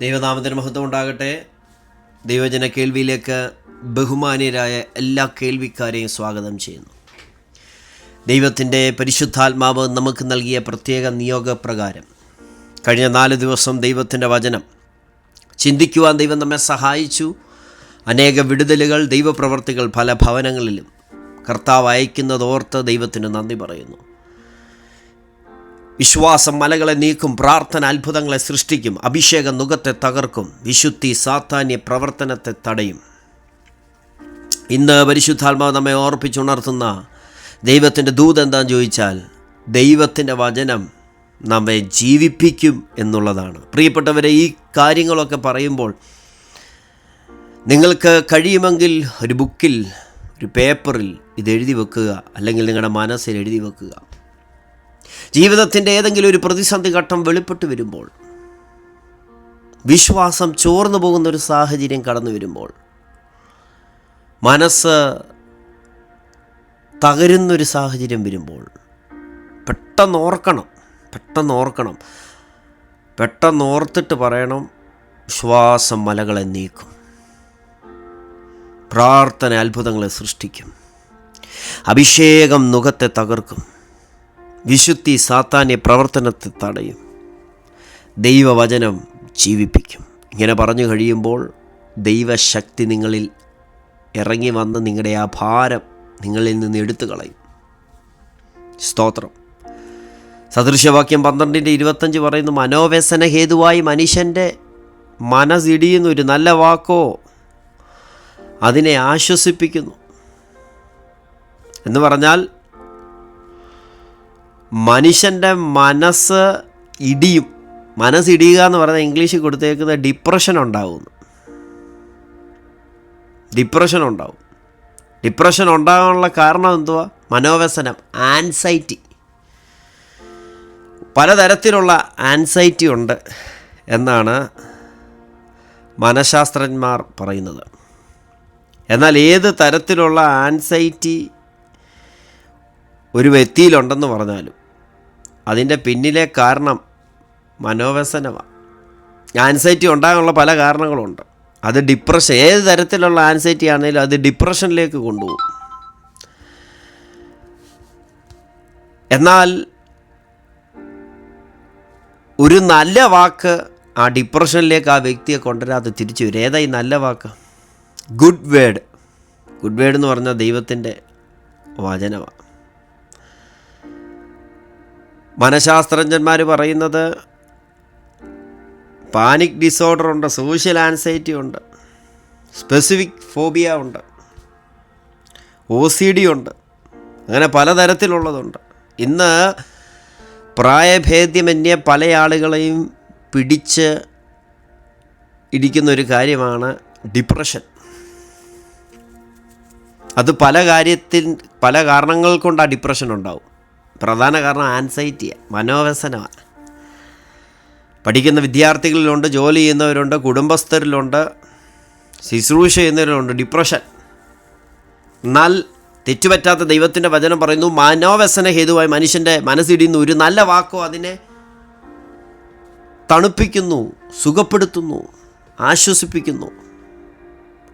ദൈവനാമത്തിന് മഹത്വം ഉണ്ടാകട്ടെ ദൈവജന കേൾവിയിലേക്ക് ബഹുമാനീയരായ എല്ലാ കേൾവിക്കാരെയും സ്വാഗതം ചെയ്യുന്നു. ദൈവത്തിന്റെ പരിശുദ്ധാത്മാവ് നമുക്ക് നൽകിയ പ്രത്യേക നിയോഗപ്രകാരം കഴിഞ്ഞ നാല് ദിവസം ദൈവത്തിന്റെ വചനം ചിന്തിക്കുവാൻ ദൈവം നമ്മെ സഹായിച്ചു. അനേക വിടുതലുകൾ ദൈവപ്രവർത്തികൾ പല ഭവനങ്ങളിലും കർത്താവ് അയക്കുന്നതോർത്ത് ദൈവത്തിന് നന്ദി പറയുന്നു. വിശ്വാസം മലകളെ നീക്കും പ്രാർത്ഥന അത്ഭുതങ്ങളെ സൃഷ്ടിക്കും അഭിഷേകം നുഖത്തെ തകർക്കും വിശുദ്ധി സാത്താന്യ പ്രവർത്തനത്തെ തടയും. ഇന്ന് പരിശുദ്ധാത്മാവ് നമ്മെ ഓർപ്പിച്ചുണർത്തുന്ന ദൈവത്തിന്റെ ദൂത് എന്താണെന്ന് ചോദിച്ചാൽ ദൈവത്തിന്റെ വചനം നമ്മെ ജീവിപ്പിക്കും എന്നുള്ളതാണ്. പ്രിയപ്പെട്ടവരെ ഈ കാര്യങ്ങളൊക്കെ പറയുമ്പോൾ നിങ്ങൾക്ക് കഴിയുമെങ്കിൽ ഒരു ബുക്കിൽ ഒരു പേപ്പറിൽ ഇത് എഴുതി വെക്കുക അല്ലെങ്കിൽ നിങ്ങളുടെ മനസ്സിൽ എഴുതി വെക്കുക. ജീവിതത്തിന്റെ ഏതെങ്കിലും ഒരു പ്രതിസന്ധി ഘട്ടം വെളിപ്പെട്ട് വരുമ്പോൾ വിശ്വാസം ചോർന്നു പോകുന്ന ഒരു സാഹചര്യം കടന്നു വരുമ്പോൾ മനസ്സ് തകരുന്നൊരു സാഹചര്യം വരുമ്പോൾ പെട്ടെന്ന് ഓർക്കണം പെട്ടെന്ന് ഓർക്കണം. പെട്ടെന്ന് ഓർത്തിട്ട് പറയണം ശ്വാസം മലകളെ നീക്കും. പ്രാർത്ഥന അത്ഭുതങ്ങളെ സൃഷ്ടിക്കും. അഭിഷേകം മുഖത്തെ തകർക്കും. വിശുദ്ധി സാത്താന്യ പ്രവർത്തനത്തെ തടയും. ദൈവവചനം ജീവിപ്പിക്കും. ഇങ്ങനെ പറഞ്ഞു കഴിയുമ്പോൾ ദൈവശക്തി നിങ്ങളിൽ ഇറങ്ങി വന്ന് നിങ്ങളുടെ ആ ഭാരം നിങ്ങളിൽ നിന്ന് എടുത്തു കളയും. സ്തോത്രം. സദൃശവാക്യം പന്ത്രണ്ടിന്റെ ഇരുപത്തഞ്ച് പറയുന്നു മനോവ്യസന ഹേതുവായി മനുഷ്യന്റെ മനസ്സിടിയുന്ന ഒരു നല്ല വാക്കോ അതിനെ ആശ്വസിപ്പിക്കുന്നു. എന്ന് പറഞ്ഞാൽ മനുഷ്യന്റെ മനസ്സ് ഇടിയും. മനസ്സിടിയുക എന്ന് പറയുന്നത് ഇംഗ്ലീഷിൽ കൊടുത്തേക്കുന്ന ഡിപ്രഷൻ ഉണ്ടാവും. ഡിപ്രഷൻ ഉണ്ടാവും. ഡിപ്രഷൻ ഉണ്ടാകാനുള്ള കാരണം എന്തുവാ? മനോവ്യസനം ആൻസൈറ്റി പലതരത്തിലുള്ള ആൻസൈറ്റി ഉണ്ട് എന്നാണ് മനഃശാസ്ത്രജ്ഞന്മാർ പറയുന്നത്. എന്നാൽ ഏത് തരത്തിലുള്ള ആൻസൈറ്റി ഒരു വ്യക്തിയിലുണ്ടെന്ന് പറഞ്ഞാലും അതിന്റെ പിന്നിലെ കാരണം മനോവ്യസനമാണ് ആൻസൈറ്റി ഉണ്ടാകാനുള്ള പല കാരണങ്ങളുണ്ട്. അത് ഡിപ്രഷൻ ഏത് തരത്തിലുള്ള ആൻസൈറ്റി ആണെങ്കിലും അത് ഡിപ്രഷനിലേക്ക് കൊണ്ടുപോകും. എന്നാൽ ഒരു നല്ല വാക്ക് ആ ഡിപ്രഷനിലേക്ക് ആ വ്യക്തിയെ കൊണ്ടുവരാതെ തിരിച്ചു വരും. ഏതാ ഈ നല്ല വാക്ക്? ഗുഡ് വേഡ് ഗുഡ് വേഡ് എന്ന് പറഞ്ഞാൽ ദൈവത്തിന്റെ വചനമാണ് മനഃശാസ്ത്രജ്ഞന്മാർ പറയുന്നത് പാനിക് ഡിസോർഡർ ഉണ്ട് സോഷ്യൽ ആൻസൈറ്റി ഉണ്ട് സ്പെസിഫിക് ഫോബിയ ഉണ്ട് ഒ സി ഡി ഉണ്ട് അങ്ങനെ പലതരത്തിലുള്ളതുണ്ട്. ഇന്ന് പ്രായഭേദ്യമന്യേ പല ആളുകളെയും പിടിച്ച് ഇരിക്കുന്ന ഒരു കാര്യമാണ് ഡിപ്രഷൻ. അത് പല കാര്യത്തിൽ പല കാരണങ്ങൾ കൊണ്ട് ആ ഡിപ്രഷൻ ഉണ്ടാവും. പ്രധാന കാരണം ആൻസൈറ്റിയാണ് മനോവ്യസനമാണ് പഠിക്കുന്ന വിദ്യാർത്ഥികളിലുണ്ട് ജോലി ചെയ്യുന്നവരുണ്ട് കുടുംബസ്ഥരിലുണ്ട് ശുശ്രൂഷ ചെയ്യുന്നവരുണ്ട് ഡിപ്രഷൻ എന്നാൽ തെറ്റുപറ്റാത്ത ദൈവത്തിന്റെ വചനം പറയുന്നു മനോവ്യസന ഹേതുവായി മനുഷ്യന്റെ മനസ്സിടിയുന്നു ഒരു നല്ല വാക്കോ അതിനെ തണുപ്പിക്കുന്നു സുഖപ്പെടുത്തുന്നു ആശ്വസിപ്പിക്കുന്നു.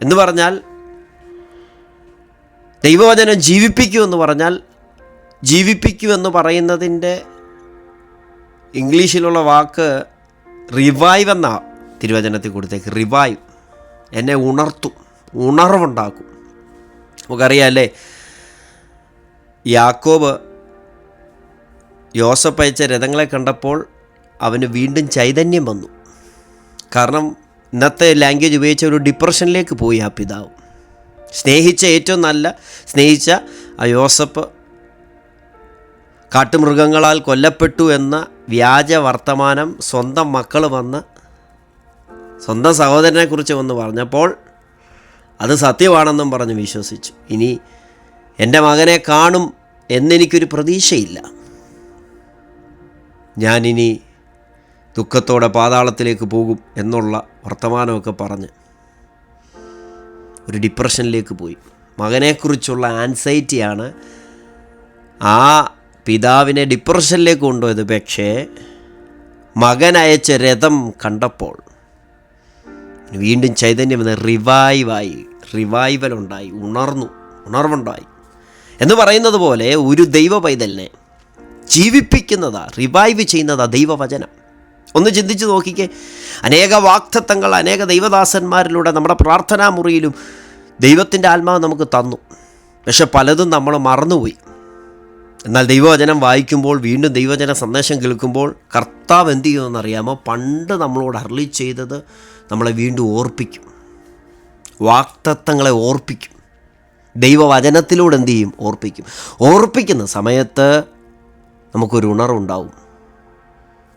എന്ന് പറഞ്ഞാൽ ദൈവവചനം ജീവിപ്പിക്കൂ എന്ന് പറഞ്ഞാൽ ജീവിപ്പിക്കൂ എന്ന് പറയുന്നതിന്റെ ഇംഗ്ലീഷിലുള്ള വാക്ക് റിവൈവ് എന്ന തിരുവചനത്തിൽ കൊടുത്തേക്ക്. റിവൈവ് എന്നെ ഉണർത്തും. ഉണർവുണ്ടാക്കും. നമുക്കറിയാമല്ലേ യാക്കോബ് യോസഫ് അയച്ച രഥങ്ങളെ കണ്ടപ്പോൾ അവന് വീണ്ടും ചൈതന്യം വന്നു. കാരണം ഇന്നത്തെ ലാംഗ്വേജ് ഉപയോഗിച്ച ഒരു ഡിപ്രഷനിലേക്ക് പോയി ആ പിതാവ്. സ്നേഹിച്ച ഏറ്റവും നല്ല സ്നേഹിച്ച ആ യോസഫ് കാട്ടുമൃഗങ്ങളാൽ കൊല്ലപ്പെട്ടു എന്ന വ്യാജ വർത്തമാനം സ്വന്തം മക്കൾ വന്ന് സ്വന്തം സഹോദരനെക്കുറിച്ച് വന്ന് പറഞ്ഞപ്പോൾ അത് സത്യമാണെന്നും പറഞ്ഞ് വിശ്വസിച്ചു. ഇനി എന്റെ മകനെ കാണും എന്നെനിക്കൊരു പ്രതീക്ഷയില്ല. ഞാനിനി ദുഃഖത്തോടെ പാതാളത്തിലേക്ക് പോകും എന്നുള്ള വർത്തമാനമൊക്കെ പറഞ്ഞ് ഒരു ഡിപ്രഷനിലേക്ക് പോയി. മകനെക്കുറിച്ചുള്ള ആൻസൈറ്റിയാണ് ആ പിതാവിനെ ഡിപ്രഷനിലേക്ക് കൊണ്ടുപോയത്. പക്ഷേ മകൻ രഥം കണ്ടപ്പോൾ വീണ്ടും ചൈതന്യം വന്ന് റിവൈവായി റിവൈവൽ ഉണ്ടായി ഉണർന്നു ഉണർവുണ്ടായി. എന്ന് പറയുന്നത് പോലെ ഒരു ദൈവ പൈതലിനെ ജീവിപ്പിക്കുന്നതാ റിവൈവ് ചെയ്യുന്നതാ ദൈവവചനം. ഒന്ന് ചിന്തിച്ച് നോക്കിക്കേ. അനേക വാക്തത്വങ്ങൾ അനേക ദൈവദാസന്മാരിലൂടെ നമ്മുടെ പ്രാർത്ഥനാ മുറിയിലും ദൈവത്തിന്റെ ആത്മാവ് നമുക്ക് തന്നു. പക്ഷെ പലതും നമ്മൾ മറന്നുപോയി. എന്നാൽ ദൈവവചനം വായിക്കുമ്പോൾ വീണ്ടും ദൈവവചന സന്ദേശം കേൾക്കുമ്പോൾ കർത്താവ് എന്ത് ചെയ്യുമെന്നറിയാമോ പണ്ട് നമ്മളോട് അർളി ചെയ്തത് നമ്മളെ വീണ്ടും ഓർപ്പിക്കും. വാക്തത്വങ്ങളെ ഓർപ്പിക്കും. ദൈവവചനത്തിലൂടെ എന്ത് ചെയ്യും? ഓർപ്പിക്കും. ഓർപ്പിക്കുന്ന സമയത്ത് നമുക്കൊരു ഉണർവുണ്ടാവും.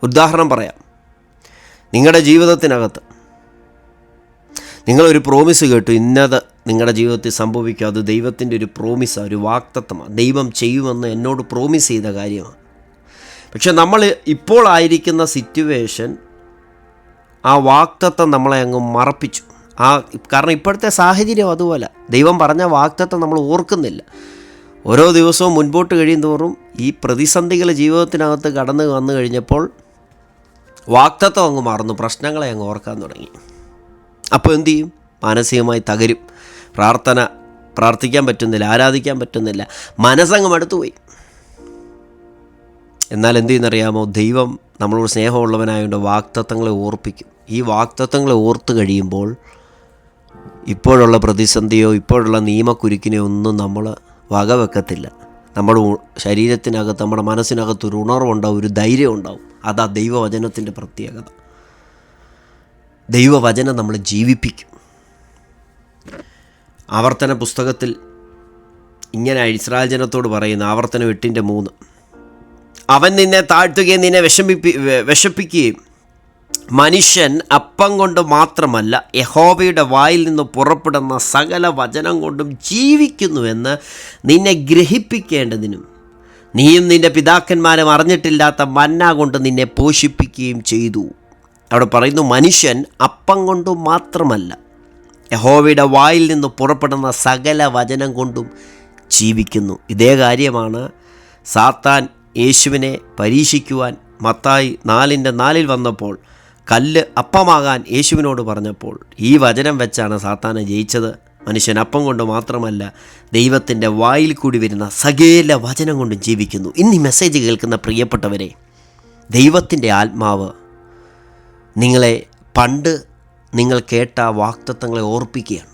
ഉദാഹരണം പറയാം. നിങ്ങളുടെ ജീവിതത്തിനകത്ത് നിങ്ങളൊരു പ്രോമിസ് കേട്ടു ഇന്നത് നിങ്ങളുടെ ജീവിതത്തിൽ സംഭവിക്കുക അത് ദൈവത്തിന്റെ ഒരു പ്രോമിസാണ് ഒരു വാക്തത്വമാണ് ദൈവം ചെയ്യുമെന്ന് എന്നോട് പ്രോമിസ് ചെയ്ത കാര്യമാണ്. പക്ഷെ നമ്മൾ ഇപ്പോൾ ആയിരിക്കുന്ന സിറ്റുവേഷൻ ആ വാക്തത്വം നമ്മളെ അങ്ങ് മറപ്പിച്ചു. ആ കാരണം ഇപ്പോഴത്തെ സാഹചര്യം അതുപോലെ ദൈവം പറഞ്ഞ വാക്തത്വം നമ്മൾ ഓർക്കുന്നില്ല. ഓരോ ദിവസവും മുൻപോട്ട് കഴിയും തോറും ഈ പ്രതിസന്ധികൾ ജീവിതത്തിനകത്ത് കടന്നു വന്നു കഴിഞ്ഞപ്പോൾ വാക്തത്വം അങ്ങ് മറന്നു. പ്രശ്നങ്ങളെ അങ്ങ് ഓർക്കാൻ തുടങ്ങി. അപ്പോൾ എന്തു ചെയ്യും? മാനസികമായി തകരും. പ്രാർത്ഥന പ്രാർത്ഥിക്കാൻ പറ്റുന്നില്ല ആരാധിക്കാൻ പറ്റുന്നില്ല. മനസ്സങ്ങ് മടുത്തുപോയി. എന്നാൽ എന്ത് ചെയ്യുന്നറിയാമോ? ദൈവം നമ്മളോട് സ്നേഹമുള്ളവനായതുകൊണ്ട് വാക്തത്വങ്ങളെ ഓർപ്പിക്കും. ഈ വാക്തത്വങ്ങളെ ഓർത്ത് കഴിയുമ്പോൾ ഇപ്പോഴുള്ള പ്രതിസന്ധിയോ ഇപ്പോഴുള്ള നിയമക്കുരുക്കിനെയോ ഒന്നും നമ്മൾ വകവെക്കത്തില്ല. നമ്മുടെ ശരീരത്തിനകത്ത് നമ്മുടെ മനസ്സിനകത്ത് ഒരു ഉണർവുണ്ടാവും ഒരു ധൈര്യം ഉണ്ടാവും. അതാ ദൈവവചനത്തിന്റെ പ്രത്യേകത. ദൈവവചനം നമ്മൾ ജീവിപ്പിക്കും. ആവർത്തന പുസ്തകത്തിൽ ഇങ്ങനെ ഇസ്രായേൽ ജനത്തോട് പറയുന്ന ആവർത്തന എട്ടിന്റെ മൂന്ന്. അവൻ നിന്നെ താഴ്ത്തുകയും നിന്നെ വിഷമിപ്പി വിഷപ്പിക്കുകയും മനുഷ്യൻ അപ്പം കൊണ്ട് മാത്രമല്ല യഹോബയുടെ വായിൽ നിന്ന് പുറപ്പെടുന്ന സകല വചനം കൊണ്ടും ജീവിക്കുന്നുവെന്ന് നിന്നെ ഗ്രഹിപ്പിക്കേണ്ടതിനും നീയും നിന്റെ പിതാക്കന്മാരും അറിഞ്ഞിട്ടില്ലാത്ത മന്ന കൊണ്ട് നിന്നെ പോഷിപ്പിക്കുകയും ചെയ്തു. അവിടെ പറയുന്നു മനുഷ്യൻ അപ്പം കൊണ്ട് മാത്രമല്ല യഹോവയുടെ വായിൽ നിന്ന് പുറപ്പെടുന്ന സകല വചനം കൊണ്ടും ജീവിക്കുന്നു. ഇതേ കാര്യമാണ് സാത്താൻ യേശുവിനെ പരീക്ഷിക്കുവാൻ മത്തായി നാലിന്റെ നാലിൽ വന്നപ്പോൾ കല്ല് അപ്പമാകാൻ യേശുവിനോട് പറഞ്ഞപ്പോൾ ഈ വചനം വെച്ചാണ് സാത്താനെ ജയിച്ചത്. മനുഷ്യൻ അപ്പം കൊണ്ട് മാത്രമല്ല ദൈവത്തിന്റെ വായിൽ കൂടി വരുന്ന സകല വചനം കൊണ്ടും ജീവിക്കുന്നു. ഇന്ന് ഈ മെസ്സേജ് കേൾക്കുന്ന പ്രിയപ്പെട്ടവരെ ദൈവത്തിന്റെ ആത്മാവ് നിങ്ങളെ പണ്ട് നിങ്ങൾ കേട്ട വാക്തത്വങ്ങളെ ഓർപ്പിക്കുകയാണ്.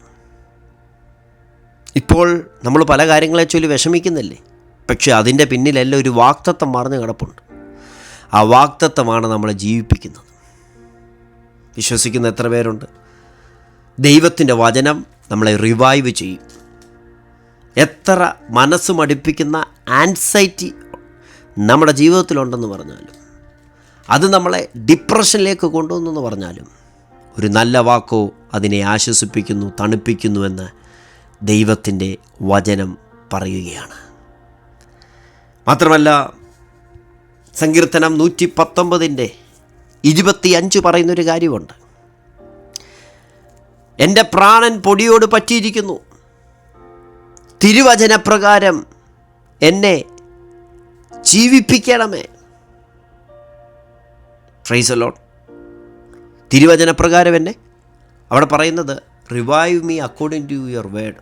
ഇപ്പോൾ നമ്മൾ പല കാര്യങ്ങളെ ചൊല്ലി വിഷമിക്കുന്നില്ലേ? പക്ഷേ അതിന്റെ പിന്നിലെല്ലാം ഒരു വാക്തത്വം മറന്നു കിടപ്പുണ്ട്. ആ വാക്തത്വമാണ് നമ്മളെ ജീവിപ്പിക്കുന്നത്. വിശ്വസിക്കുന്ന എത്ര പേരുണ്ട്? ദൈവത്തിന്റെ വചനം നമ്മളെ റിവൈവ് ചെയ്യും. എത്ര മനസ്സ് മടിപ്പിക്കുന്ന ആൻസൈറ്റി നമ്മുടെ ജീവിതത്തിലുണ്ടെന്ന് പറഞ്ഞാലും അത് നമ്മളെ ഡിപ്രഷനിലേക്ക് കൊണ്ടുവന്നെന്ന് പറഞ്ഞാലും ഒരു നല്ല വാക്കോ അതിനെ ആശ്വസിപ്പിക്കുന്നു തണുപ്പിക്കുന്നുവെന്ന് ദൈവത്തിന്റെ വചനം പറയുകയാണ്. മാത്രമല്ല സങ്കീർത്തനം നൂറ്റി പത്തൊമ്പതിന്റെ ഇരുപത്തി അഞ്ച് പറയുന്നൊരു കാര്യമുണ്ട്. എന്റെ പ്രാണൻ പൊടിയോട് പറ്റിയിരിക്കുന്നു. തിരുവചനപ്രകാരം എന്നെ ജീവിപ്പിക്കണമേ. ഫ്രൈസലോട്ട് തിരുവചനപ്രകാരം എന്നെ. അവിടെ പറയുന്നത് revive me according to your word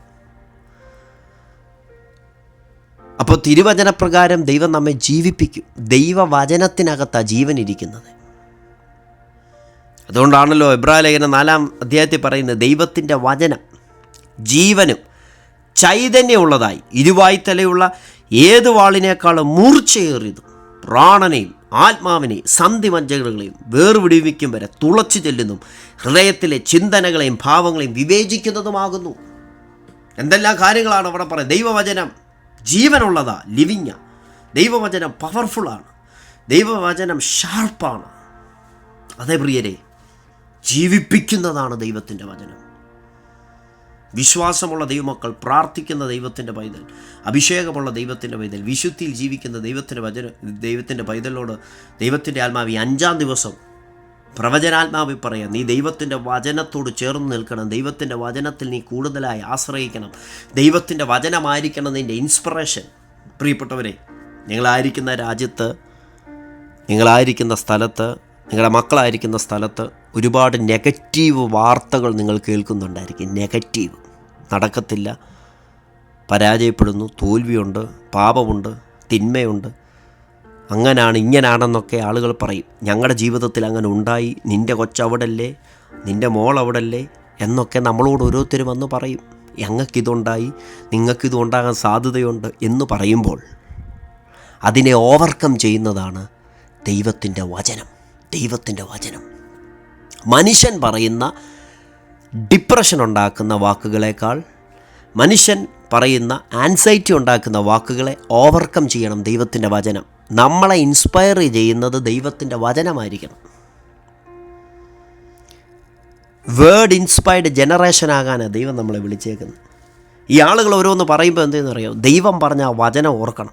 അപ്പോൾ തിരുവചനപ്രകാരം ദൈവം നമ്മെ ജീവിപ്പിക്കും. ദൈവവചനത്തിനകത്താണ് ജീവൻ ഇരിക്കുന്നത്. അതുകൊണ്ടാണല്ലോ ലേഖന നാലാം അധ്യായത്തിൽ പറയുന്നത് ദൈവത്തിന്റെ വചനം ജീവനും ചൈതന്യമുള്ളതായി ഇരുവായ്ത്തലയുള്ള ഏത് വാളിനേക്കാളും മൂർച്ചയേറിയതും പ്രാണനെയും ആത്മാവിനെയും സന്ധിവഞ്ചകളെയും വേർവിടിവിക്കും വരെ തുളച്ചു ചെല്ലുന്നു. ഹൃദയത്തിലെ ചിന്തനകളെയും ഭാവങ്ങളെയും വിവേചിക്കുന്നതുമാകുന്നു. എന്തെല്ലാം കാര്യങ്ങളാണ് അവിടെ പറയുന്നത്? ദൈവവചനം ജീവനുള്ളതാ ലിവിങ്ങ. ദൈവവചനം പവർഫുള്ളാണ്. ദൈവവചനം ഷാർപ്പാണ്. അതേ പ്രിയരെ ജീവിപ്പിക്കുന്നതാണ് ദൈവത്തിന്റെ വചനം. വിശ്വാസമുള്ള ദൈവമക്കൾ പ്രാർത്ഥിക്കുന്ന ദൈവത്തിന്റെ പൈതൽ അഭിഷേകമുള്ള ദൈവത്തിന്റെ പൈതൽ വിശുദ്ധിയിൽ ജീവിക്കുന്ന ദൈവത്തിന്റെ വചന ദൈവത്തിന്റെ പൈതലിനോട് ദൈവത്തിന്റെ ആത്മാവ് അഞ്ചാം ദിവസം പ്രവചനാത്മാവിൽ പറയാം നീ ദൈവത്തിന്റെ വചനത്തോട് ചേർന്ന് നിൽക്കണം ദൈവത്തിന്റെ വചനത്തിൽ നീ കൂടുതലായി ആശ്രയിക്കണം ദൈവത്തിന്റെ വചനമായിരിക്കണം നിന്റെ ഇൻസ്പിറേഷൻ. പ്രിയപ്പെട്ടവരെ നിങ്ങളായിരിക്കുന്ന രാജ്യത്ത് നിങ്ങളായിരിക്കുന്ന സ്ഥലത്ത് നിങ്ങളുടെ മക്കളായിരിക്കുന്ന സ്ഥലത്ത് ഒരുപാട് നെഗറ്റീവ് വാർത്തകൾ നിങ്ങൾ കേൾക്കുന്നുണ്ടായിരിക്കും. നെഗറ്റീവ്. നടക്കത്തില്ല. പരാജയപ്പെടുന്നു. തോൽവിയുണ്ട്. പാപമുണ്ട്. തിന്മയുണ്ട്. അങ്ങനാണ് ഇങ്ങനാണെന്നൊക്കെ ആളുകൾ പറയും. ഞങ്ങളുടെ ജീവിതത്തിൽ അങ്ങനെ ഉണ്ടായി. നിന്റെ കൊച്ചവിടല്ലേ? നിന്റെ മോൾ അവിടല്ലേ എന്നൊക്കെ നമ്മളോട് ഓരോരുത്തരും വന്ന് പറയും. ഞങ്ങൾക്കിതുണ്ടായി നിങ്ങൾക്കിത് ഉണ്ടാകാൻ സാധ്യതയുണ്ട് എന്ന് പറയുമ്പോൾ അതിനെ ഓവർകം ചെയ്യുന്നതാണ് ദൈവത്തിന്റെ വചനം. ദൈവത്തിന്റെ വചനം. മനുഷ്യൻ പറയുന്ന ഡിപ്രഷൻ ഉണ്ടാക്കുന്ന വാക്കുകളേക്കാൾ മനുഷ്യൻ പറയുന്ന ആൻസൈറ്റി ഉണ്ടാക്കുന്ന വാക്കുകളെ ഓവർകം ചെയ്യണം ദൈവത്തിന്റെ വചനം. നമ്മളെ ഇൻസ്പയർ ചെയ്യുന്നത് ദൈവത്തിന്റെ വചനമായിരിക്കണം. വേർഡ് ഇൻസ്പയർഡ് ജനറേഷൻ ആകാനാണ് ദൈവം നമ്മളെ വിളിച്ചേക്കുന്നത്. ഈ ആളുകൾ ഓരോന്ന് പറയുമ്പോൾ എന്തെന്ന് അറിയാം ദൈവം പറഞ്ഞ ആ വചനം ഓർക്കണം.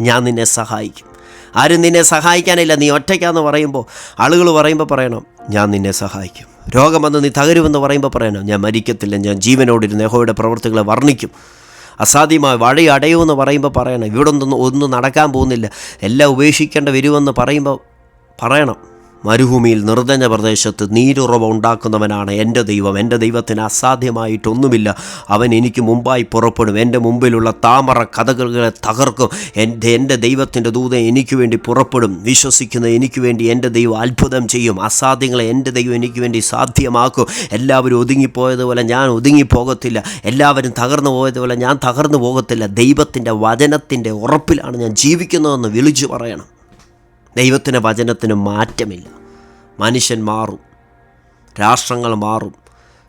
ഞാൻ നിന്നെ സഹായിക്കും. ആരും നിന്നെ സഹായിക്കാനില്ല. നീ ഒറ്റയ്ക്കാന്ന് പറയുമ്പോൾ ആളുകൾ പറയുമ്പോൾ പറയണം ഞാൻ നിന്നെ സഹായിക്കും. രോഗം വന്ന് നീ തകരുമെന്ന് പറയുമ്പോൾ പറയണം ഞാൻ മരിക്കത്തില്ല ഞാൻ ജീവനോടിരുന്ന് യഹോയുടെ പ്രവൃത്തികളെ വർണിക്കും. അസാധ്യമായി വഴി അടയുമെന്ന് പറയുമ്പോൾ പറയണം ഇവിടെ ഒന്നും ഒന്നും നടക്കാൻ പോകുന്നില്ല. എല്ലാം ഉപേക്ഷിക്കേണ്ട വരുമെന്ന് പറയുമ്പോൾ പറയണം. മരുഭൂമിയിൽ നിർദ്ദഞ്ഞ പ്രദേശത്ത് നീരുറവ ഉണ്ടാക്കുന്നവനാണ് എന്റെ ദൈവം. എന്റെ ദൈവത്തിന് അസാധ്യമായിട്ടൊന്നുമില്ല. അവൻ എനിക്ക് മുമ്പായി പുറപ്പെടും. എന്റെ മുമ്പിലുള്ള താമര കഥകളെ തകർക്കും. എന്റെ എന്റെ ദൈവത്തിന്റെ ദൂതൻ എനിക്ക് വേണ്ടി പുറപ്പെടും. വിശ്വസിക്കുന്ന എനിക്ക് വേണ്ടി എന്റെ ദൈവം അത്ഭുതം ചെയ്യും. അസാധ്യങ്ങളെ എന്റെ ദൈവം എനിക്ക് വേണ്ടി സാധ്യമാക്കും. എല്ലാവരും ഒതുങ്ങിപ്പോയതുപോലെ ഞാൻ ഒതുങ്ങിപ്പോകത്തില്ല. എല്ലാവരും തകർന്നു പോയതുപോലെ ഞാൻ തകർന്നു പോകത്തില്ല. ദൈവത്തിന്റെ വചനത്തിന്റെ ഉറപ്പിലാണ് ഞാൻ ജീവിക്കുന്നതെന്ന് വിളിച്ചു പറയണം. ദൈവത്തിന്റെ വചനത്തിന് മാറ്റമില്ല. മനുഷ്യൻ മാറും. രാഷ്ട്രങ്ങൾ മാറും.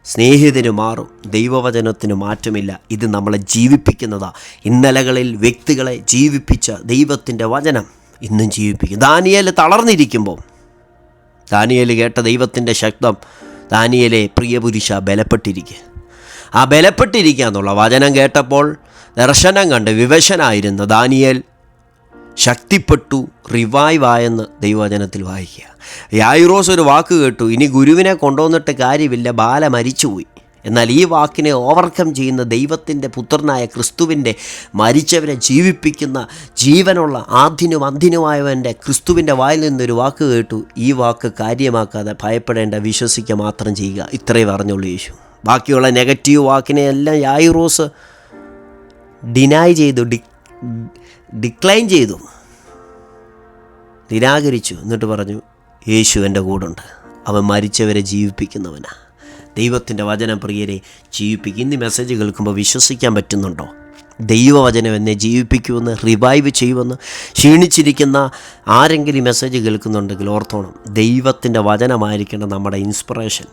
സ്നേഹിതന് മാറും. ദൈവവചനത്തിന് മാറ്റമില്ല. ഇത് നമ്മളെ ജീവിപ്പിക്കുന്നതാ. ഇന്നലകളിൽ വ്യക്തികളെ ജീവിപ്പിച്ച ദൈവത്തിന്റെ വചനം ഇന്നും ജീവിപ്പിക്കും. ദാനിയേൽ തളർന്നിരിക്കുമ്പോൾ ദാനിയേൽ കേട്ട ദൈവത്തിന്റെ ശക്തം ദാനിയലെ പ്രിയപുരുഷ ബലപ്പെട്ടിരിക്കുക ആ ബലപ്പെട്ടിരിക്കുക എന്നുള്ള വചനം കേട്ടപ്പോൾ ദർശനം കണ്ട് വിവശനായിരുന്ന ദാനിയേൽ ശക്തിപ്പെട്ടു റിവൈവായെന്ന് ദൈവവചനത്തിൽ വായിക്കുക. യായിറോസ് ഒരു വാക്ക് കേട്ടു ഇനി ഗുരുവിനെ കൊണ്ടുവന്നിട്ട് കാര്യമില്ല ബാല മരിച്ചുപോയി. എന്നാൽ ഈ വാക്കിനെ ഓവർകം ചെയ്യുന്ന ദൈവത്തിന്റെ പുത്രനായ ക്രിസ്തുവിന്റെ മരിച്ചവരെ ജീവിപ്പിക്കുന്ന ജീവനുള്ള ആദ്യനും അന്തിനുമായവന്റെ ക്രിസ്തുവിന്റെ വായിൽ നിന്നൊരു വാക്ക് കേട്ടു ഈ വാക്ക് കാര്യമാക്കാതെ ഭയപ്പെടേണ്ട വിശ്വസിക്കുക മാത്രം ചെയ്യുക. ഇത്രേ പറഞ്ഞുള്ളൂ യേശു. ബാക്കിയുള്ള നെഗറ്റീവ് വാക്കിനെ എല്ലാം യായിറോസ് ഡിനായ് ചെയ്തു ഡി ഡിക്ലൈൻ ചെയ്തു. നിരാകരിച്ചു. എന്നിട്ട് പറഞ്ഞു യേശു എന്റെ കൂടുണ്ട്. അവൻ മരിച്ചവരെ ജീവിപ്പിക്കുന്നവനാണ് ദൈവത്തിന്റെ വചനം പ്രിയരെ ജീവിപ്പിക്കും ഇന്ന് മെസ്സേജ് കേൾക്കുമ്പോൾ വിശ്വസിക്കാൻ പറ്റുന്നുണ്ടോ? ദൈവവചനം എന്നെ ജീവിപ്പിക്കുമെന്ന് റിവൈവ് ചെയ്യുമെന്ന് ക്ഷീണിച്ചിരിക്കുന്ന ആരെങ്കിലും മെസ്സേജ് കേൾക്കുന്നുണ്ടെങ്കിൽ ഓർത്തോണം ദൈവത്തിന്റെ വചനമായിരിക്കണം നമ്മുടെ ഇൻസ്പിറേഷൻ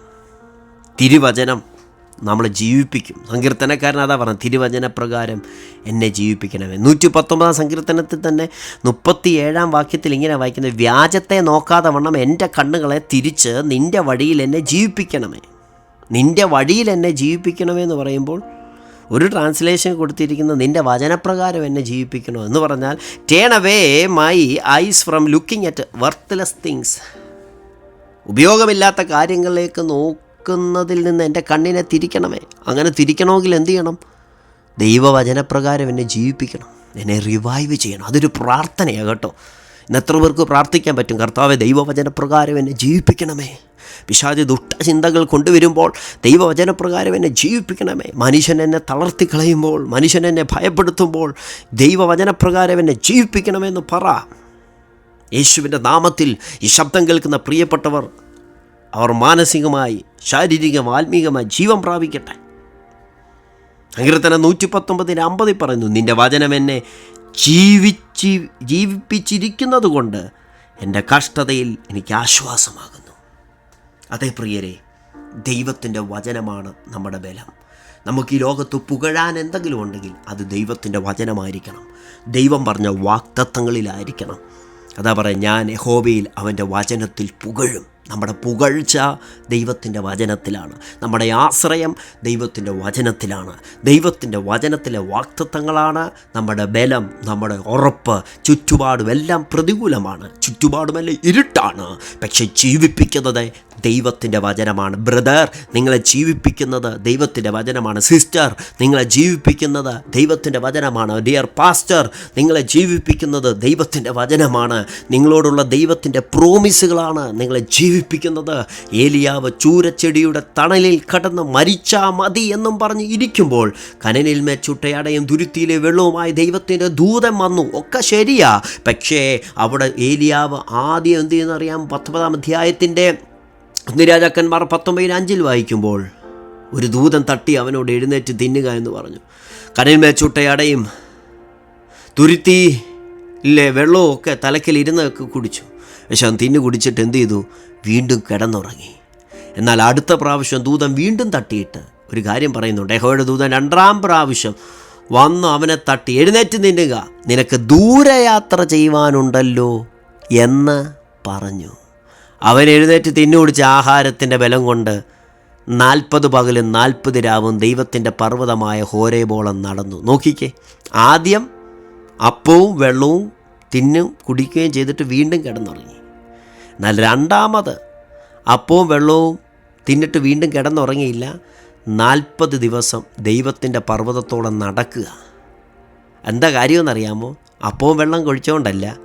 തിരുവചനം നമ്മളെ ജീവിപ്പിക്കും. സങ്കീർത്തനക്കാരൻ അതാ പറഞ്ഞു തിരുവചനപ്രകാരം എന്നെ ജീവിപ്പിക്കണമേ. നൂറ്റി പത്തൊമ്പതാം സങ്കീർത്തനത്തിൽ തന്നെ മുപ്പത്തി ഏഴാം വാക്യത്തിൽ ഇങ്ങനെ വായിക്കുന്നത് വ്യാജത്തെ നോക്കാതെ വണ്ണം എന്റെ കണ്ണുകളെ തിരിച്ച് നിന്റെ വഴിയിൽ എന്നെ ജീവിപ്പിക്കണമേ. നിന്റെ വഴിയിൽ എന്നെ ജീവിപ്പിക്കണമേ എന്ന് പറയുമ്പോൾ ഒരു ട്രാൻസ്ലേഷൻ കൊടുത്തിരിക്കുന്നത് നിന്റെ വചനപ്രകാരം എന്നെ ജീവിപ്പിക്കണോ എന്ന് പറഞ്ഞാൽ turn away my eyes from looking at worthless things ഉപയോഗമില്ലാത്ത കാര്യങ്ങളിലേക്ക് നോക്കുന്നതിൽ നിന്ന് എന്റെ കണ്ണിനെ തിരിക്കണമേ. അങ്ങനെ തിരിക്കണമെങ്കിൽ എന്തു ചെയ്യണം? ദൈവവചനപ്രകാരം എന്നെ ജീവിപ്പിക്കണം. എന്നെ റിവൈവ് ചെയ്യണം. അതൊരു പ്രാർത്ഥനയാണ് കേട്ടോ. ഇന്ന് എത്ര പേർക്ക് പ്രാർത്ഥിക്കാൻ പറ്റും? കർത്താവെ ദൈവവചനപ്രകാരം എന്നെ ജീവിപ്പിക്കണമേ. പിശാജ് ദുഷ്ട ചിന്തകൾ കൊണ്ടുവരുമ്പോൾ ദൈവവചനപ്രകാരം എന്നെ ജീവിപ്പിക്കണമേ. മനുഷ്യൻ എന്നെ തളർത്തി കളയുമ്പോൾ മനുഷ്യൻ എന്നെ ഭയപ്പെടുത്തുമ്പോൾ ദൈവവചനപ്രകാരം എന്നെ ജീവിപ്പിക്കണമേ എന്ന് പറ. യേശുവിന്റെ നാമത്തിൽ ഈ ശബ്ദം കേൾക്കുന്ന പ്രിയപ്പെട്ടവർ അവർ മാനസികമായി ശാരീരികം ആത്മീകമായി ജീവൻ പ്രാപിക്കട്ടെ. സങ്കീർത്തനം നൂറ്റി പത്തൊമ്പതിന് അമ്പതിൽ പറയുന്നു നിന്റെ വചനം എന്നെ ജീവിച്ച് ജീവിപ്പിച്ചിരിക്കുന്നത് കൊണ്ട് എന്റെ കഷ്ടതയിൽ എനിക്ക് ആശ്വാസമാകുന്നു. അതേ പ്രിയരെ ദൈവത്തിന്റെ വചനമാണ് നമ്മുടെ ബലം. നമുക്ക് ഈ ലോകത്ത് പുകഴാൻ എന്തെങ്കിലും ഉണ്ടെങ്കിൽ അത് ദൈവത്തിന്റെ വചനമായിരിക്കണം. ദൈവം പറഞ്ഞ വാക്തത്വങ്ങളിലായിരിക്കണം. അതാ പറയാം ഞാൻ യഹോബയിൽ അവന്റെ വചനത്തിൽ പുകഴും. നമ്മുടെ പുകഴ്ച ദൈവത്തിന്റെ വചനത്തിലാണ്. നമ്മുടെ ആശ്രയം ദൈവത്തിന്റെ വചനത്തിലാണ്. ദൈവത്തിന്റെ വചനത്തിലെ വാക്തത്വങ്ങളാണ് നമ്മുടെ ബലം നമ്മുടെ ഉറപ്പ് ചുറ്റുപാടും എല്ലാം പ്രതികൂലമാണ്. ചുറ്റുപാടുമെല്ലാം ഇരുട്ടാണ്. പക്ഷെ ജീവിപ്പിക്കുന്നത് ദൈവത്തിന്റെ വചനമാണ്. ബ്രദർ നിങ്ങളെ ജീവിപ്പിക്കുന്നത് ദൈവത്തിന്റെ വചനമാണ്. സിസ്റ്റർ നിങ്ങളെ ജീവിപ്പിക്കുന്നത് ദൈവത്തിന്റെ വചനമാണ്. ഡിയർ പാസ്റ്റർ നിങ്ങളെ ജീവിപ്പിക്കുന്നത് ദൈവത്തിന്റെ വചനമാണ്. നിങ്ങളോടുള്ള ദൈവത്തിന്റെ പ്രോമിസുകളാണ് നിങ്ങളെ ജീവിപ്പിക്കുന്നത് ഏലിയാവ് ചൂരച്ചെടിയുടെ തണലിൽ കടന്ന് മരിച്ചാ മതി എന്നും പറഞ്ഞ് ഇരിക്കുമ്പോൾ കനലിൽ ചുട്ടയടയും തുരുത്തിയിലെ വെള്ളവുമായി ദൈവത്തിന്റെ ദൂതം വന്നു. ഒക്കെ ശരിയാ. പക്ഷേ അവിടെ ഏലിയാവ് ആദ്യം എന്ത് ചെയ്യുന്നറിയാം പത്തൊമ്പതാം അധ്യായത്തിന്റെ രാജാക്കന്മാർ പത്തൊമ്പതിന് അഞ്ചിൽ വായിക്കുമ്പോൾ ഒരു ദൂതൻ തട്ടി അവനോട് എഴുന്നേറ്റ് തിന്നുക എന്ന് പറഞ്ഞു. കനൽ മേച്ചുട്ടയടയും ഇല്ലേ വെള്ളവും ഒക്കെ തലക്കിലിരുന്ന് കുടിച്ചു. അവൻ തിന്നു കുടിച്ചിട്ട് എന്ത് ചെയ്തു? വീണ്ടും കിടന്നുറങ്ങി. എന്നാൽ അടുത്ത പ്രാവശ്യം ദൂതൻ വീണ്ടും തട്ടിയിട്ട് ഒരു കാര്യം പറയുന്നുണ്ട്. യഹോയുടെ ദൂതൻ രണ്ടാം പ്രാവശ്യം വന്നു അവനെ തട്ടി എഴുന്നേറ്റ് നിന്നുക നിനക്ക് ദൂരയാത്ര ചെയ്യുവാനുണ്ടല്ലോ എന്ന് പറഞ്ഞു. അവൻ എഴുന്നേറ്റ് തിന്നു കുടിച്ച ആഹാരത്തിന്റെ ബലം കൊണ്ട് നാൽപ്പത് പകലും നാൽപ്പത് രാവും ദൈവത്തിന്റെ പർവതമായ ഹോരേബോളം നടന്നു. നോക്കിക്കേ ആദ്യം അപ്പവും വെള്ളവും തിന്നും കുടിക്കുകയും ചെയ്തിട്ട് വീണ്ടും കിടന്നുറങ്ങി. എന്നാൽ രണ്ടാമത് അപ്പവും വെള്ളവും തിന്നിട്ട് വീണ്ടും കിടന്നുറങ്ങിയില്ല. നാൽപ്പത് ദിവസം ദൈവത്തിന്റെ പർവതത്തോളം നടക്കുക. എന്താ കാര്യമെന്നറിയാമോ? അപ്പവും വെള്ളം കുഴിച്ചുകൊണ്ടല്ല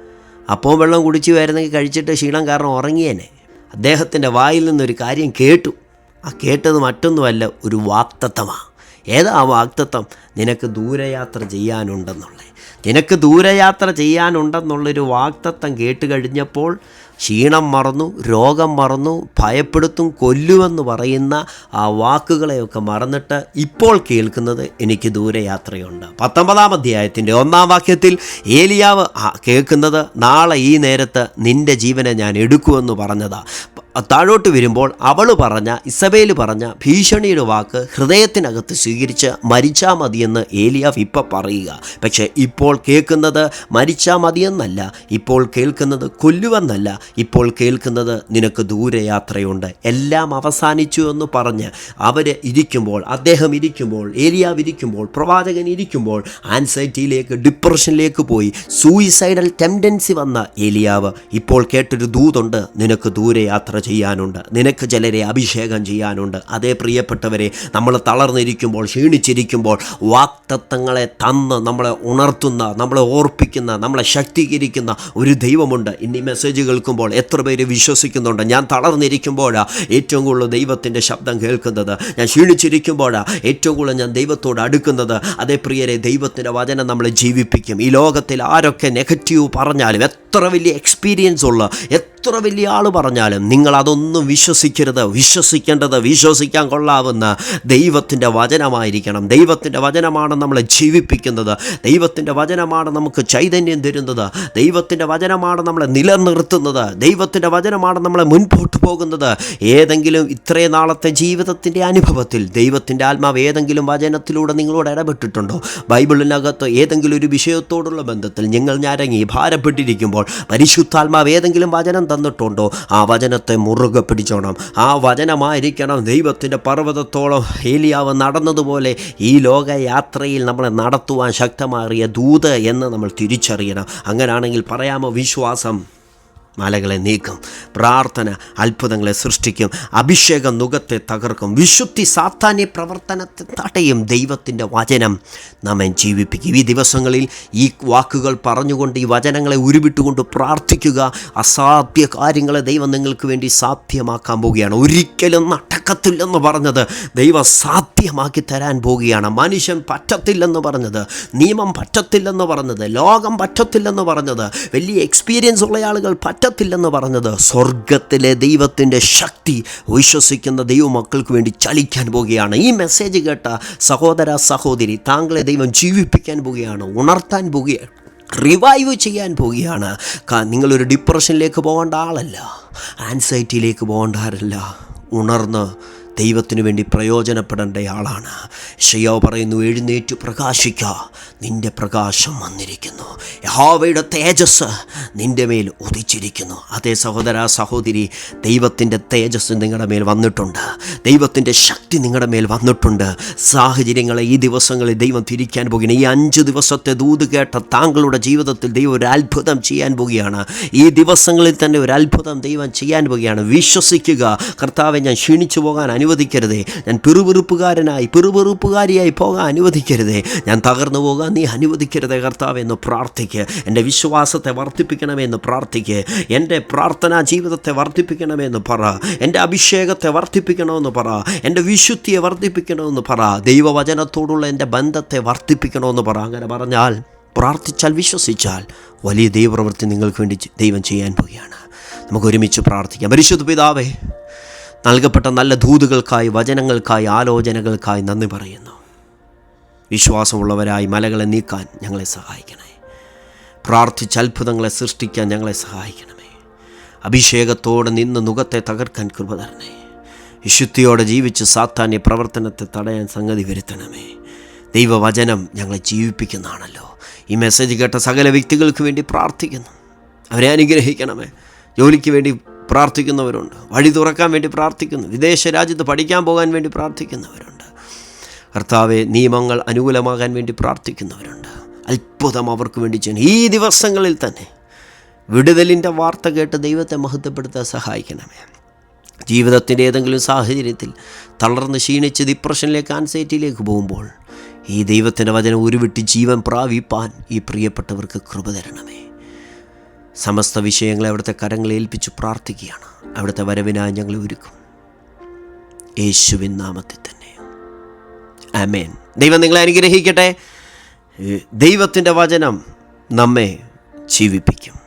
അപ്പവും വെള്ളം കുടിച്ചു വരുന്നെങ്കിൽ കഴിച്ചിട്ട് ക്ഷീണം കാരണം ഉറങ്ങിയേനെ. അദ്ദേഹത്തിന്റെ വായിൽ നിന്നൊരു കാര്യം കേട്ടു. ആ കേട്ടത് മറ്റൊന്നുമല്ല ഒരു വാക്തത്വമാണ് ഏതാ വാക്തത്വം നിനക്ക് ദൂരയാത്ര ചെയ്യാനുണ്ടെന്നുള്ളത് നിനക്ക് ദൂരയാത്ര ചെയ്യാനുണ്ടെന്നുള്ളൊരു വാക്തത്വം കേട്ട് കഴിഞ്ഞപ്പോൾ ക്ഷീണം മറന്നു രോഗം മറന്നു ഭയപ്പെടുത്തും കൊല്ലുമെന്ന് പറയുന്ന ആ വാക്കുകളെയൊക്കെ മറന്നിട്ട് ഇപ്പോൾ കേൾക്കുന്നത് എനിക്ക് ദൂരയാത്രയുണ്ട്. പത്തൊമ്പതാം അധ്യായത്തിന്റെ ഒന്നാം വാക്യത്തിൽ ഏലിയാവ് കേൾക്കുന്നത് നാളെ ഈ നേരത്ത് നിന്റെ ജീവനെ ഞാൻ എടുക്കുമെന്ന് പറഞ്ഞതാ. താഴോട്ട് വരുമ്പോൾ അവൾ പറഞ്ഞ ഇസബേൽ പറഞ്ഞ ഭീഷണിയുടെ വാക്ക് ഹൃദയത്തിനകത്ത് സ്വീകരിച്ച് മരിച്ചാൽ മതിയെന്ന് ഏലിയാവ് ഇപ്പം പറയുക. പക്ഷേ ഇപ്പോൾ കേൾക്കുന്നത് മരിച്ചാൽ മതിയെന്നല്ല ഇപ്പോൾ കേൾക്കുന്നത് കൊല്ലുവെന്നല്ല ഇപ്പോൾ കേൾക്കുന്നത് നിനക്ക് ദൂരയാത്രയുണ്ട്. എല്ലാം അവസാനിച്ചു എന്ന് പറഞ്ഞ് അവർ ഇരിക്കുമ്പോൾ അദ്ദേഹം ഇരിക്കുമ്പോൾ ഏലിയാവ് ഇരിക്കുമ്പോൾ പ്രവാചകൻ ഇരിക്കുമ്പോൾ ആൻസൈറ്റിയിലേക്ക് ഡിപ്രഷനിലേക്ക് പോയി. സൂയിസൈഡൽ ടെൻഡൻസി വന്ന ഏലിയാവ് ഇപ്പോൾ കേട്ടൊരു ദൂതുണ്ട് നിനക്ക് ദൂരയാത്ര ചെയ്യാനുണ്ട്. നിനക്ക് ചിലരെ അഭിഷേകം ചെയ്യാനുണ്ട്. അതേ പ്രിയപ്പെട്ടവരെ നമ്മൾ തളർന്നിരിക്കുമ്പോൾ ക്ഷീണിച്ചിരിക്കുമ്പോൾ വാക്തത്വങ്ങളെ തന്ന് നമ്മളെ ഉണർത്തുന്ന നമ്മളെ ഓർപ്പിക്കുന്ന നമ്മളെ ശക്തീകരിക്കുന്ന ഒരു ദൈവമുണ്ട്. ഇനി മെസ്സേജ് കേൾക്കുമ്പോൾ എത്ര പേര് വിശ്വസിക്കുന്നുണ്ട്. ഞാൻ തളർന്നിരിക്കുമ്പോഴാണ് ഏറ്റവും കൂടുതൽ ദൈവത്തിന്റെ ശബ്ദം കേൾക്കുന്നത്. ഞാൻ ക്ഷീണിച്ചിരിക്കുമ്പോഴാണ് ഏറ്റവും കൂടുതൽ ഞാൻ ദൈവത്തോട് അടുക്കുന്നത്. അതേ പ്രിയരെ ദൈവത്തിന്റെ വചനം നമ്മളെ ജീവിപ്പിക്കും. ഈ ലോകത്തിൽ ആരൊക്കെ നെഗറ്റീവ് പറഞ്ഞാലും എത്ര വലിയ എക്സ്പീരിയൻസ് ഉള്ള എത്ര വലിയ ആൾ പറഞ്ഞാലും നിങ്ങൾ അതൊന്നും വിശ്വസിക്കരുത്. വിശ്വസിക്കേണ്ടത് വിശ്വസിക്കാൻ കൊള്ളാവുന്ന ദൈവത്തിന്റെ വചനമായിരിക്കണം. ദൈവത്തിന്റെ വചനമാണ് നമ്മളെ ജീവിപ്പിക്കുന്നത്. ദൈവത്തിന്റെ വചനമാണ് നമുക്ക് ചൈതന്യം തരുന്നത്. ദൈവത്തിന്റെ വചനമാണ് നമ്മളെ നിലനിർത്തുന്നത്. ദൈവത്തിന്റെ വചനമാണ് നമ്മളെ മുൻപോട്ട് പോകുന്നത്. ഏതെങ്കിലും ഇത്രയും നാളത്തെ ജീവിതത്തിന്റെ അനുഭവത്തിൽ ദൈവത്തിന്റെ ആത്മാവ് ഏതെങ്കിലും വചനത്തിലൂടെ നിങ്ങളോട് ഇടപെട്ടിട്ടുണ്ടോ? ബൈബിളിനകത്ത് ഏതെങ്കിലും ഒരു വിഷയത്തോടുള്ള ബന്ധത്തിൽ നിങ്ങൾ ഞരങ്ങി ഭാരപ്പെട്ടിരിക്കുമ്പോൾ പരിശുദ്ധാത്മാവ് ഏതെങ്കിലും വചനം തന്നിട്ടുണ്ടോ? ആ വചനത്തെ മുറുകെ പിടിച്ചോണം. ആ വചനമായിരിക്കണം ദൈവത്തിന്റെ പർവതത്തോളം ഏലിയാവ് നടന്നതുപോലെ ഈ ലോകയാത്രയിൽ നമ്മളെ നടത്തുവാൻ ശക്തമാറിയ ദൂത് എന്ന് നമ്മൾ തിരിച്ചറിയണം. അങ്ങനാണെങ്കിൽ പറയാമോ വിശ്വാസം? മലകളെ നീക്കും. പ്രാർത്ഥന അത്ഭുതങ്ങളെ സൃഷ്ടിക്കും. അഭിഷേക നുഖത്തെ തകർക്കും. വിശുദ്ധി സാത്താന്യ പ്രവർത്തനത്തെ തടയും ദൈവത്തിന്റെ വചനം നമ്മെ ജീവിപ്പിക്കും. ഈ ദിവസങ്ങളിൽ ഈ വാക്കുകൾ പറഞ്ഞുകൊണ്ട് ഈ വചനങ്ങളെ ഉരുവിട്ടുകൊണ്ട് പ്രാർത്ഥിക്കുക അസാധ്യ കാര്യങ്ങളെ ദൈവം നിങ്ങൾക്ക് വേണ്ടി സാധ്യമാക്കാൻ പോവുകയാണ്. ഒരിക്കലും നടക്കത്തില്ലെന്ന് പറഞ്ഞത് ദൈവം സാധ്യമാക്കി തരാൻ പോവുകയാണ്. മനുഷ്യൻ പറ്റത്തില്ലെന്ന് പറഞ്ഞത് നിയമം പറ്റത്തില്ലെന്ന് പറഞ്ഞത് ലോകം പറ്റത്തില്ലെന്ന് പറഞ്ഞത് വലിയ എക്സ്പീരിയൻസ് ഉള്ള ആളുകൾ പറ്റത്തില്ലെന്ന് പറഞ്ഞത് സ്വർഗത്തിലെ ദൈവത്തിന്റെ ശക്തി വിശ്വസിക്കുന്ന ദൈവമക്കൾക്ക് വേണ്ടി ചലിക്കാൻ പോവുകയാണ് ഈ മെസ്സേജ് കേട്ട സഹോദര സഹോദരി താങ്കളെ ദൈവം ജീവിപ്പിക്കാൻ പോവുകയാണ് ഉണർത്താൻ പോവുകയാണ് റിവൈവ് ചെയ്യാൻ പോവുകയാണ് നിങ്ങളൊരു ഡിപ്രഷനിലേക്ക് പോകേണ്ട ആളല്ല ആൻസൈറ്റിയിലേക്ക് പോകേണ്ട ആരല്ല ഉണർന്ന് ദൈവത്തിനു വേണ്ടി പ്രയോജനപ്പെടേണ്ട ആളാണ്. ഷയ്യാവ് പറയുന്നു എഴുന്നേറ്റു പ്രകാശിക്ക. നിന്റെ പ്രകാശം വന്നിരിക്കുന്നു. യഹോവയുടെ തേജസ് നിന്റെ മേൽ ഉദിച്ചിരിക്കുന്നു. അതേ സഹോദര സഹോദരി ദൈവത്തിന്റെ തേജസ് നിങ്ങളുടെ മേൽ വന്നിട്ടുണ്ട്. ദൈവത്തിന്റെ ശക്തി നിങ്ങളുടെ മേൽ വന്നിട്ടുണ്ട്. സാഹചര്യങ്ങളെ ഈ ദിവസങ്ങളിൽ ദൈവം തിരിക്കാൻ പോകുകയാണ്. ഈ അഞ്ച് ദിവസത്തെ ദൂത് കേട്ട താങ്കളുടെ ജീവിതത്തിൽ ദൈവം ഒരു അത്ഭുതം ചെയ്യാൻ പോവുകയാണ് ഈ ദിവസങ്ങളിൽ തന്നെ ഒരു അത്ഭുതം ദൈവം ചെയ്യാൻ പോവുകയാണ് വിശ്വസിക്കുക. കർത്താവെ ഞാൻ ക്ഷീണിച്ചു പോകാൻ അനുവദിക്കരുതേ. ഞാൻ പിറുപിറുപ്പുകാരനായി പിറുപിറുപ്പുകാരിയായി പോകാൻ അനുവദിക്കരുതേ. ഞാൻ തകർന്നു പോകാൻ നീ അനുവദിക്കരുതേ കർത്താവ് എന്ന് പ്രാർത്ഥിക്ക്. എന്റെ വിശ്വാസത്തെ വർദ്ധിപ്പിക്കണമെന്ന് പ്രാർത്ഥിക്ക്. എന്റെ പ്രാർത്ഥനാ ജീവിതത്തെ വർദ്ധിപ്പിക്കണമെന്ന് പറ. എന്റെ അഭിഷേകത്തെ വർദ്ധിപ്പിക്കണമെന്ന് പറ. എന്റെ വിശുദ്ധിയെ വർദ്ധിപ്പിക്കണമെന്ന് പറ. ദൈവവചനത്തോടുള്ള എന്റെ ബന്ധത്തെ വർദ്ധിപ്പിക്കണമെന്ന് പറ. അങ്ങനെ പറഞ്ഞാൽ പ്രാർത്ഥിച്ചാൽ വിശ്വസിച്ചാൽ വലിയ ദൈവപ്രവൃത്തി നിങ്ങൾക്ക് വേണ്ടി ദൈവം ചെയ്യാൻ പോവുകയാണ്. നമുക്ക് ഒരുമിച്ച് പ്രാർത്ഥിക്കാം. പരിശുദ്ധ പിതാവേ നൽകപ്പെട്ട നല്ല ദൂതുകൾക്കായി വചനങ്ങൾക്കായി ആലോചനകൾക്കായി നന്ദി പറയുന്നു. വിശ്വാസമുള്ളവരായി മലകളെ നീക്കാൻ ഞങ്ങളെ സഹായിക്കണേ പ്രാർത്ഥിച്ച് അത്ഭുതങ്ങളെ സൃഷ്ടിക്കാൻ ഞങ്ങളെ സഹായിക്കണമേ. അഭിഷേകത്തോടെ നിന്ന് മുഖത്തെ തകർക്കാൻ കൃപ തരണേ വിശുദ്ധിയോടെ ജീവിച്ച് സാത്താന്യ പ്രവർത്തനത്തെ തടയാൻ സംഗതി വരുത്തണമേ. ദൈവവചനം ഞങ്ങളെ ജീവിപ്പിക്കുന്നതാണല്ലോ. ഈ മെസ്സേജ് കേട്ട സകല വ്യക്തികൾക്ക് വേണ്ടി പ്രാർത്ഥിക്കുന്നു. അവരെ അനുഗ്രഹിക്കണമേ. ജോലിക്ക് വേണ്ടി പ്രാർത്ഥിക്കുന്നവരുണ്ട്. വഴി തുറക്കാൻ വേണ്ടി പ്രാർത്ഥിക്കുന്നു. വിദേശ രാജ്യത്ത് പഠിക്കാൻ പോകാൻ വേണ്ടി പ്രാർത്ഥിക്കുന്നവരുണ്ട്. കർത്താവെ നിയമങ്ങൾ അനുകൂലമാകാൻ വേണ്ടി പ്രാർത്ഥിക്കുന്നവരുണ്ട്. അത്ഭുതം അവർക്ക് വേണ്ടി ചെയ്യണം ഈ ദിവസങ്ങളിൽ തന്നെ വിടുതലിന്റെ വാർത്ത കേട്ട് ദൈവത്തെ മഹത്വപ്പെടുത്താൻ സഹായിക്കണമേ. ജീവിതത്തിന്റെ ഏതെങ്കിലും സാഹചര്യത്തിൽ തളർന്ന് ക്ഷീണിച്ച് ഡിപ്രഷനിലേക്ക് ആൻസൈറ്റിയിലേക്ക് പോകുമ്പോൾ ഈ ദൈവത്തിന്റെ വചനം ഉരുവിട്ട് ജീവൻ പ്രാപിപ്പാൻ ഈ പ്രിയപ്പെട്ടവർക്ക് കൃപ തരണമേ. സമസ്ത വിഷയങ്ങളെ അവിടുത്തെ കരങ്ങളെ ഏൽപ്പിച്ച് പ്രാർത്ഥിക്കുകയാണ്. അവിടുത്തെ വരവിനായി ഞങ്ങൾ ഒരുക്കും. യേശുവിൻ നാമത്തിൽ തന്നെ. ആമേൻ. ദൈവം നിങ്ങളെ അനുഗ്രഹിക്കട്ടെ. ദൈവത്തിന്റെ വചനം നമ്മെ ജീവിപ്പിക്കും.